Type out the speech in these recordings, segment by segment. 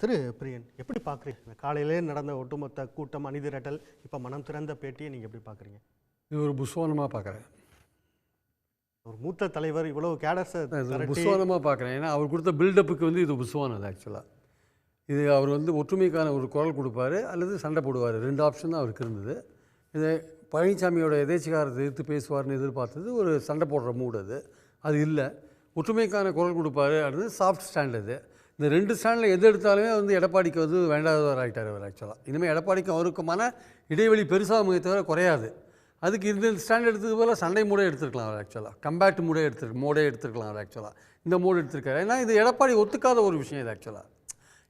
திரு பிரியன் எப்படி பார்க்குறீங்க காலையிலே நடந்த ஒட்டுமொத்த கூட்டம் அணிதிரட்டல் இப்போ மனம் திறந்த பேட்டியை நீங்கள் எப்படி பார்க்குறீங்க இது ஒரு புஸ்வானமாக பார்க்குறேன் ஒரு மூத்த தலைவர் இவ்வளவு கேடர்ஸை புஸ்வானமாக பார்க்குறேன் ஏன்னா அவர் கொடுத்த பில்டப்புக்கு வந்து இது புஸ்வானம் அது ஆக்சுவலாக இது அவர் வந்து ஒற்றுமைக்கான ஒரு குரல் கொடுப்பாரு அல்லது சண்டை போடுவார். ரெண்டு ஆப்ஷன் தான் அவருக்கு இருந்தது. இது பழனிசாமியோட எதேச்சிகாரத்தை எதிர்த்து பேசுவார்னு எதிர்பார்த்தது ஒரு சண்டை போடுற மூடு அது. அது இல்லை. ஒற்றுமைக்கான குரல் கொடுப்பாரு அடுத்து சாஃப்ட் ஸ்டாண்ட் அது. இந்த ரெண்டு ஸ்டாண்டில் எது எடுத்தாலுமே வந்து எடப்பாடிக்கு வந்து வேண்டாதவர் ஆகிட்டார் அவர் ஆக்சுவலாக இனிமேல் எடப்பாடிக்கு அவருக்குமான இடைவெளி பெருசாக தவிர குறையாது. அதுக்கு இந்த ஸ்டாண்ட் எடுத்தது போல சண்டை மூடே எடுத்துருக்கலாம் அவர் ஆக்சுவலாக கம்பேட் மூடே எடுத்துருக்கு மோடே எடுத்துருக்கலாம் அவர் ஆக்சுவலாக இந்த மூடு எடுத்திருக்காரு. ஏன்னா இது எடப்பாடி ஒத்துக்காத ஒரு விஷயம் இது ஆக்சுவலாக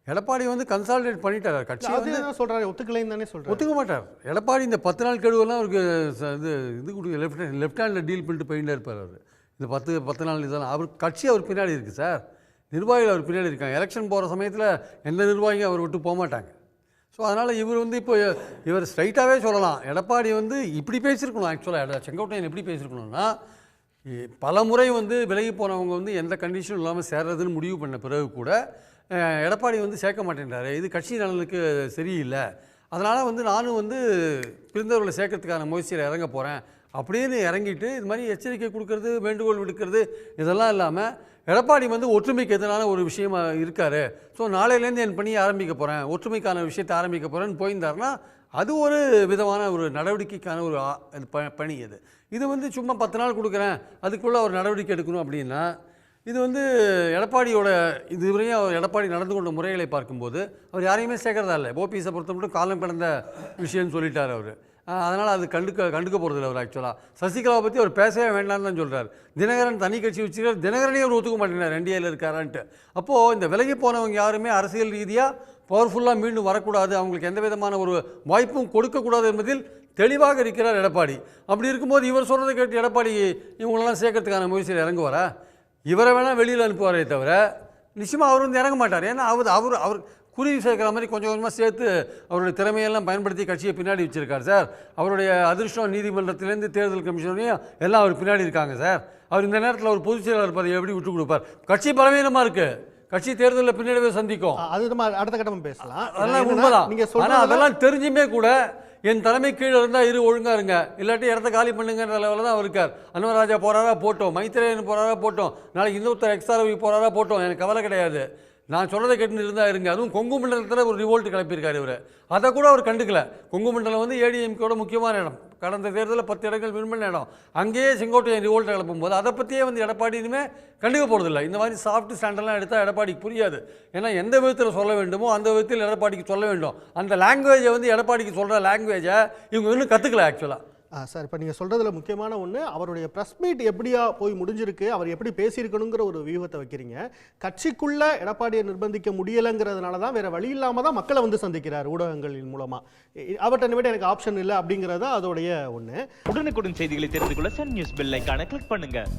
எடப்பாடி வந்து கன்சாலிடேட் பண்ணிட்டார். கட்சி என்ன சொல்றாரு. ஒத்துக்கலைன்னு தானே சொல்றாரு. ஒத்துக்க மாட்டார். எடப்பாடி இந்த பத்து நாள் கெடுவெல்லாம் அவருக்கு இது இது கொடுக்க லெஃப்ட் லெஃப்ட் ஹேண்டில் டீல் பண்ணிட்டு போயிட்டே இருப்பார் அவர். இந்த பத்து பத்து நாள் இதெல்லாம் அவர் கட்சி அவர் பின்னாடி இருக்குது சார். நிர்வாகிகள் அவர் பின்னாடி இருக்காங்க. எலெக்ஷன் போகிற சமயத்தில் எந்த நிர்வாகியும் அவர் விட்டு போக மாட்டாங்க. ஸோ அதனால் இவர் வந்து இப்போ இவர் ஸ்ட்ரைட்டாகவே சொல்லலாம். எடப்பாடி வந்து இப்படி பேசியிருக்கணும். ஆக்சுவலாக செங்கோட்டையன் எப்படி பேசியிருக்கணும்னா பல முறை வந்து விலகி போனவங்க வந்து எந்த கண்டிஷனும் இல்லாமல் சேர்றதுன்னு முடிவு பண்ண பிறகு கூட எடப்பாடி வந்து சேர்க்க மாட்டேன்றாரு. இது கட்சி நலனுக்கு சரியில்லை. அதனால் வந்து நானும் வந்து பிரிந்தவர்களை சேர்க்கறதுக்கான முயற்சியில் இறங்க போகிறேன் அப்படின்னு இறங்கிட்டு இது மாதிரி எச்சரிக்கை கொடுக்கறது வேண்டுகோள் விடுக்கிறது இதெல்லாம் இல்லாமல் எடப்பாடி வந்து ஒற்றுமைக்கு எதிரான ஒரு விஷயமா இருக்கார். ஸோ நாளையிலேருந்து என் பணியை ஆரம்பிக்க போகிறேன் ஒற்றுமைக்கான விஷயத்தை ஆரம்பிக்க போகிறேன்னு போயிருந்தாருன்னா அது ஒரு விதமான ஒரு நடவடிக்கைக்கான ஒரு ஆ- ப- பணி அது. இது வந்து சும்மா பத்து நாள் கொடுக்குறேன். அதுக்குள்ளே ஒரு நடவடிக்கை எடுக்கணும் அப்படின்னா இது வந்து எடப்பாடியோட இதுவரையும் அவர் எடப்பாடி நடந்து கொண்ட முறைகளை பார்க்கும்போது அவர் யாரையுமே சேர்க்கறதா இல்லை. ஓபிஎஸை பொறுத்த மட்டும் காலம் கடந்த விஷயம்னு சொல்லிட்டார் அவர். அதனால் அது கண்டுக்க கண்டுக்க போகிறதில்ல அவர் ஆக்சுவலாக சசிகலாவை பற்றி அவர் பேசவே வேண்டாம்னு தான் சொல்கிறார் தினகரன் தனி கட்சி வச்சுக்கிறார் தினகரனே அவர் ஒத்துக்க மாட்டேங்கிறார். என்டிஏல இருக்காரான்ட்டு. அப்போது இந்த விலகி போனவங்க யாருமே அரசியல் ரீதியாக பவர்ஃபுல்லாக மீண்டும் வரக்கூடாது. அவங்களுக்கு எந்த விதமான ஒரு வாய்ப்பும் கொடுக்கக்கூடாது என்பதில் தெளிவாக இருக்கிறார் எடப்பாடி. அப்படி இருக்கும்போது இவர் சொல்கிறத கேட்டு எடப்பாடி இவங்களெல்லாம் சேர்க்கறதுக்கான முயற்சியில் இறங்குவாரா? இவரை வேணால் வெளியில் அனுப்புவாரே தவிர நிச்சயமாக அவர் வந்து இறங்க மாட்டார். ஏன்னா அவர் அவர் அவர் குருவி சேர்க்குற மாதிரி கொஞ்சம் கொஞ்சமாக சேர்த்து அவருடைய திறமையெல்லாம் பயன்படுத்தி கட்சியை பின்னாடி வச்சிருக்கார் சார். அவருடைய அதிர்ஷ்டம் நீதிமன்றத்திலேருந்து தேர்தல் கமிஷனையும் எல்லாம் அவர் பின்னாடி இருக்காங்க சார். அவர் இந்த நேரத்தில் ஒரு பொதுச் செயலாளர் பதவி எப்படி விட்டு கொடுப்பார்? கட்சி பலவீனமாக இருக்குது கட்சி தேர்தலில் பின்னாடியே சந்திக்கும். அது நம்ம அடுத்த கட்டமா பேசலாம். அதெல்லாம் உண்மைதான். நீங்க ஆனா சொல்றதெல்லாம் அதெல்லாம் தெரிஞ்சுமே கூட என் தலைமை கீழே இருந்தால் இரு ஒழுங்கா இருங்க. இல்லாட்டி இடத்த காலி பண்ணுங்கிற லெவலில் தான் அவர் இருக்கார். அன்வராஜா போறாரா போட்டோம். மைத்திரேயன் போறாரா போட்டோம். நாளைக்கு இன்னொருத்தர் எக்ஸ்ஆர்வி போறாரா போட்டோம். எனக்கு கவலை கிடையாது. நான் சொல்கிறத கேட்டு இருந்தால் இருங்க. அதுவும் கொங்கு மண்டலத்தில் ஒரு ரிவோல்ட் கிளப்பியிருக்காரு இவர். அதை கூட அவர் கண்டுக்கல. கொங்கு மண்டலம் வந்து ஏடிஎம்கேட முக்கியமான இடம். கடந்த தேர்தலில் பத்து இடங்கள் வின் பண்ண இடம். அங்கேயே செங்கோட்டையன் ரிவோல்ட் கிளப்பும் போது அதை பற்றியே வந்து எடப்பாடி இனிமே கண்டுக்க போகிறதில்ல இந்த மாதிரி சாஃப்ட் ஸ்டாண்டெல்லாம் எடுத்தால் எடப்பாடிக்கு புரியாது. ஏன்னா எந்த விதத்தில் சொல்ல வேண்டுமோ அந்த விதத்தில் எடப்பாடிக்கு சொல்ல வேண்டும். அந்த லாங்குவேஜை வந்து எடப்பாடிக்கு சொல்கிற லாங்குவேஜை இவங்க இன்னும் கற்றுக்கல ஆக்சுவலாக சார் இப்போ நீங்கள் சொல்கிறதுல முக்கியமான ஒன்று அவருடைய ப்ரெஸ் மீட் எப்படியா போய் முடிஞ்சிருக்கு அவர் எப்படி பேசியிருக்கணுங்கிற ஒரு வியூகத்தை வைக்கிறீங்க. கட்சிக்குள்ளே எடப்பாடியை நிர்பந்திக்க முடியலைங்கிறதுனால தான் வேறு வழி இல்லாமல் தான் மக்களை வந்து சந்திக்கிறார் ஊடகங்களின் மூலமாக அவர்கிட்ட விட எனக்கு ஆப்ஷன் இல்லை அப்படிங்கிறது அதோடைய ஒன்று உடனுக்குடன் செய்திகளை தெரிந்து கொள்ள சன் நியூஸ் பெல் ஐகானை கிளிக் பண்ணுங்கள்